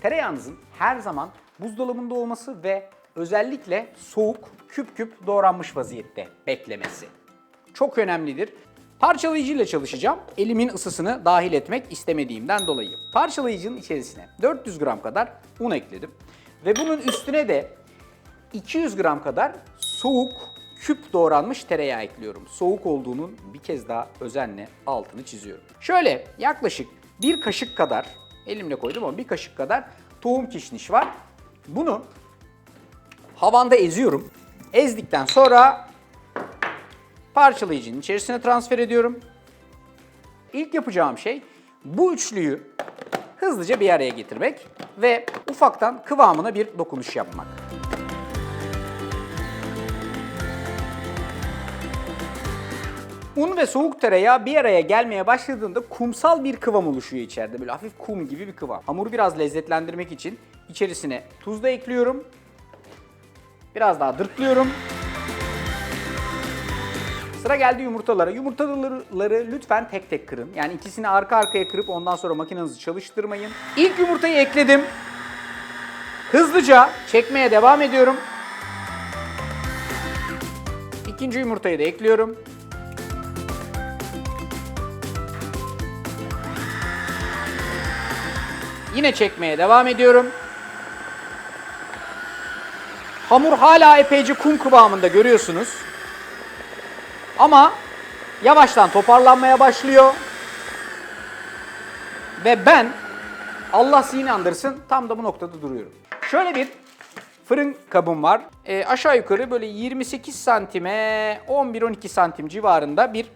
Tereyağınızın her zaman buzdolabında olması ve özellikle soğuk, küp küp doğranmış vaziyette beklemesi. Çok önemlidir. Parçalayıcı ile çalışacağım. Elimin ısısını dahil etmek istemediğimden dolayı. Parçalayıcının içerisine 400 gram kadar un ekledim. Ve bunun üstüne de 200 gram kadar soğuk küp doğranmış tereyağı ekliyorum. Soğuk olduğunun bir kez daha özenle altını çiziyorum. Şöyle yaklaşık bir kaşık kadar, elimle koydum ama bir kaşık kadar tohum kişniş var. Bunu havanda eziyorum. Ezdikten sonra parçalayıcının içerisine transfer ediyorum. İlk yapacağım şey bu üçlüyü hızlıca bir araya getirmek ve ufaktan kıvamına bir dokunuş yapmak. Un ve soğuk tereyağı bir araya gelmeye başladığında kumsal bir kıvam oluşuyor içeride. Böyle hafif kum gibi bir kıvam. Hamuru biraz lezzetlendirmek için içerisine tuz da ekliyorum. Biraz daha dırklıyorum. Sıra geldi yumurtalara. Yumurtaları lütfen tek tek kırın. Yani ikisini arka arkaya kırıp ondan sonra makinenizi çalıştırmayın. İlk yumurtayı ekledim. Hızlıca çekmeye devam ediyorum. İkinci yumurtayı da ekliyorum. Yine çekmeye devam ediyorum. Hamur hala epeyce kum kıvamında görüyorsunuz. Ama yavaştan toparlanmaya başlıyor. Ve ben Allah zihin andırsın tam da bu noktada duruyorum. Şöyle bir fırın kabım var. E, aşağı yukarı böyle 28 santime 11-12 santim civarında bir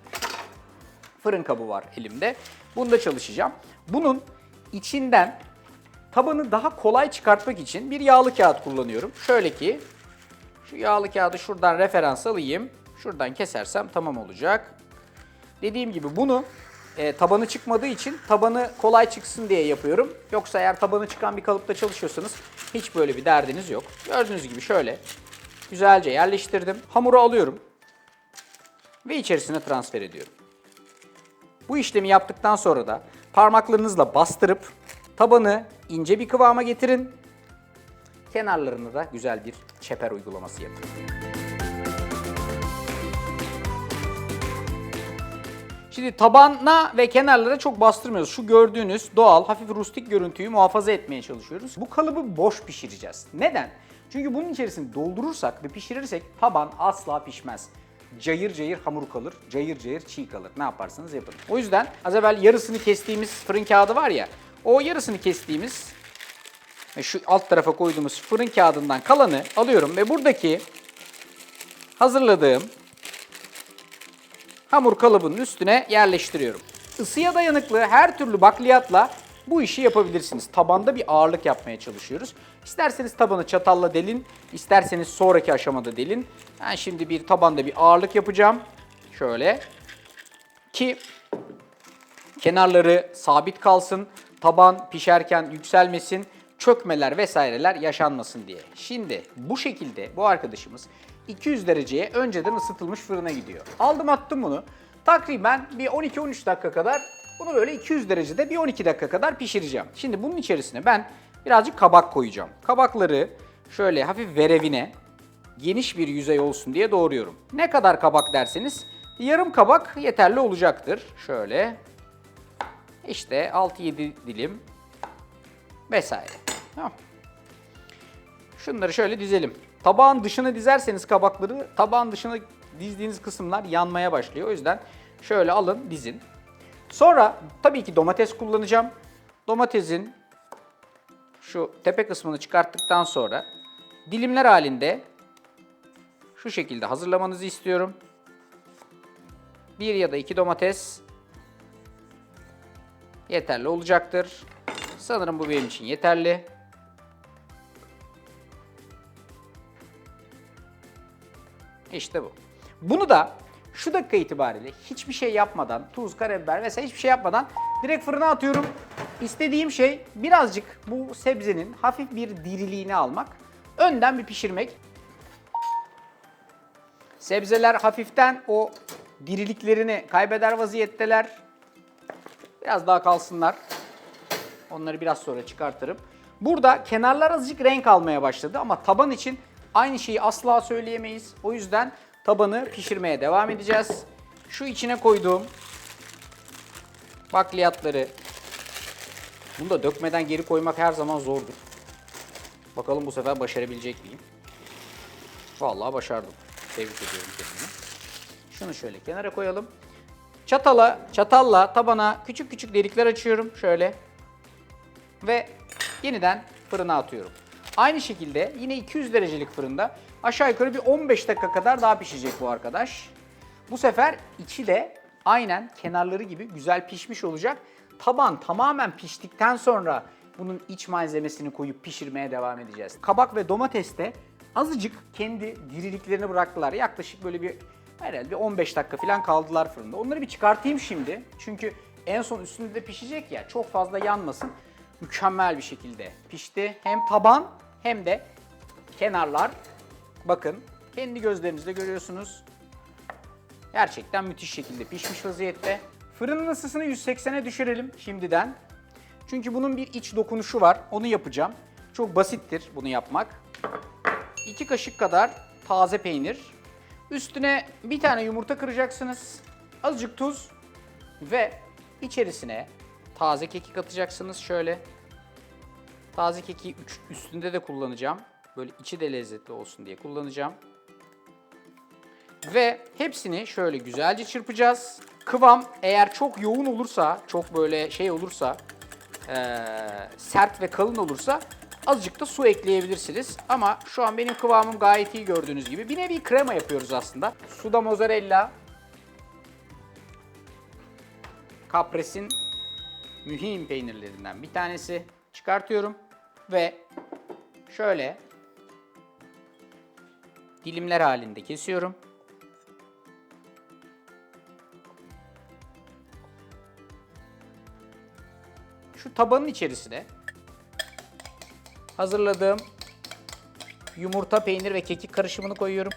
fırın kabı var elimde. Bunda çalışacağım. Bunun içinden tabanı daha kolay çıkartmak için bir yağlı kağıt kullanıyorum. Şöyle ki şu yağlı kağıdı şuradan referans alayım. Şuradan kesersem tamam olacak. Dediğim gibi bunu e, tabanı çıkmadığı için tabanı kolay çıksın diye yapıyorum. Yoksa eğer tabanı çıkan bir kalıpta çalışıyorsanız hiç böyle bir derdiniz yok. Gördüğünüz gibi şöyle güzelce yerleştirdim. Hamuru alıyorum ve içerisine transfer ediyorum. Bu işlemi yaptıktan sonra da parmaklarınızla bastırıp tabanı ince bir kıvama getirin. Kenarlarını da güzel bir çeper uygulaması yapın. Şimdi tabana ve kenarlara çok bastırmıyoruz. Şu gördüğünüz doğal, hafif rustik görüntüyü muhafaza etmeye çalışıyoruz. Bu kalıbı boş pişireceğiz. Neden? Çünkü bunun içerisini doldurursak ve pişirirsek taban asla pişmez. Cayır cayır hamur kalır, cayır cayır çiğ kalır. Ne yaparsanız yapın. O yüzden az evvel yarısını kestiğimiz fırın kağıdı var ya, o yarısını kestiğimiz şu alt tarafa koyduğumuz fırın kağıdından kalanı alıyorum ve buradaki hazırladığım hamur kalıbının üstüne yerleştiriyorum. Isıya dayanıklı her türlü bakliyatla bu işi yapabilirsiniz. Tabanda bir ağırlık yapmaya çalışıyoruz. İsterseniz tabanı çatalla delin, isterseniz sonraki aşamada delin. Ben şimdi bir tabanda bir ağırlık yapacağım. Şöyle. Ki kenarları sabit kalsın, taban pişerken yükselmesin, çökmeler vesaireler yaşanmasın diye. Şimdi bu şekilde bu arkadaşımız 200 dereceye önceden ısıtılmış fırına gidiyor. Aldım attım bunu. Takriben bir 12-13 dakika kadar bunu böyle 200 derecede bir 12 dakika kadar pişireceğim. Şimdi bunun içerisine ben birazcık kabak koyacağım. Kabakları şöyle hafif verevine geniş bir yüzey olsun diye doğruyorum. Ne kadar kabak derseniz yarım kabak yeterli olacaktır. Şöyle işte 6-7 dilim vesaire. Tamam. Şunları şöyle dizelim. Tabağın dışına dizerseniz kabakları, tabağın dışına dizdiğiniz kısımlar yanmaya başlıyor. O yüzden şöyle alın, dizin. Sonra tabii ki domates kullanacağım. Domatesin şu tepe kısmını çıkarttıktan sonra dilimler halinde şu şekilde hazırlamanızı istiyorum. Bir ya da iki domates yeterli olacaktır. Sanırım bu benim için yeterli. İşte bu. Bunu da şu dakika itibariyle hiçbir şey yapmadan, tuz, karabiber vesaire hiçbir şey yapmadan direkt fırına atıyorum. İstediğim şey birazcık bu sebzenin hafif bir diriliğini almak. Önden bir pişirmek. Sebzeler hafiften o diriliklerini kaybeder vaziyetteler. Biraz daha kalsınlar. Onları biraz sonra çıkartırım. Burada kenarlar azıcık renk almaya başladı ama taban için aynı şeyi asla söyleyemeyiz. O yüzden tabanı pişirmeye devam edeceğiz. Şu içine koyduğum bakliyatları bunu da dökmeden geri koymak her zaman zordur. Bakalım bu sefer başarabilecek miyim? Vallahi başardım. Tebrik ediyorum kendimi. Şunu şöyle kenara koyalım. Çatala, çatalla tabana küçük küçük delikler açıyorum şöyle. Ve yeniden fırına atıyorum. Aynı şekilde yine 200 derecelik fırında aşağı yukarı bir 15 dakika kadar daha pişecek bu arkadaş. Bu sefer içi de aynen kenarları gibi güzel pişmiş olacak. Taban tamamen piştikten sonra bunun iç malzemesini koyup pişirmeye devam edeceğiz. Kabak ve domates de azıcık kendi diriliklerini bıraktılar. Yaklaşık böyle bir herhalde bir 15 dakika falan kaldılar fırında. Onları bir çıkartayım şimdi. Çünkü en son üstünde de pişecek ya çok fazla yanmasın. Mükemmel bir şekilde pişti. Hem taban hem de kenarlar. Bakın kendi gözlerinizle görüyorsunuz. Gerçekten müthiş şekilde pişmiş vaziyette. Fırının ısısını 180'e düşürelim şimdiden. Çünkü bunun bir iç dokunuşu var. Onu yapacağım. Çok basittir bunu yapmak. 2 kaşık kadar taze peynir. Üstüne bir tane yumurta kıracaksınız. Azıcık tuz ve içerisine taze kekik atacaksınız şöyle. Taze kekiği üstünde de kullanacağım. Böyle içi de lezzetli olsun diye kullanacağım. Ve hepsini şöyle güzelce çırpacağız. Kıvam eğer çok yoğun olursa, çok böyle şey olursa, eee, sert ve kalın olursa azıcık da su ekleyebilirsiniz. Ama şu an benim kıvamım gayet iyi gördüğünüz gibi. Bir nevi krema yapıyoruz aslında. Suda mozzarella, Capres'in mühim peynirlerinden bir tanesi. Çıkartıyorum ve şöyle dilimler halinde kesiyorum. Şu tabanın içerisine hazırladığım yumurta, peynir ve kekik karışımını koyuyorum.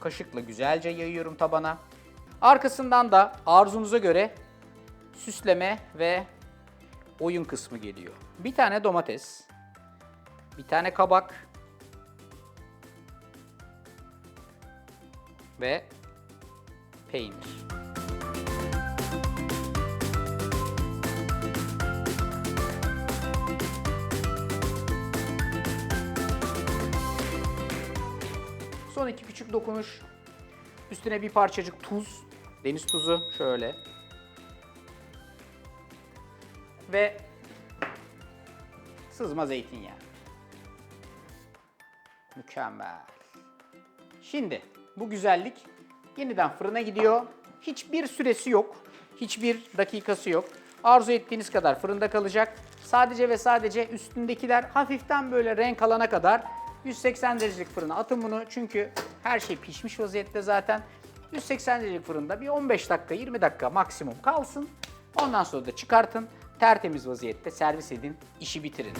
Kaşıkla güzelce yayıyorum tabana. Arkasından da arzunuza göre süsleme ve oyun kısmı geliyor. Bir tane domates, bir tane kabak ve peynir. Son iki küçük dokunuş. Üstüne bir parçacık tuz, deniz tuzu şöyle. Ve sızma zeytinyağı. Mükemmel. Şimdi bu güzellik yeniden fırına gidiyor. Hiçbir süresi yok. Hiçbir dakikası yok. Arzu ettiğiniz kadar fırında kalacak. Sadece ve sadece üstündekiler hafiften böyle renk alana kadar 180 derecelik fırına atın bunu. Çünkü her şey pişmiş vaziyette zaten. 180 derecelik fırında bir 15 dakika 20 dakika maksimum kalsın. Ondan sonra da çıkartın. Tertemiz vaziyette servis edin. işi bitirin.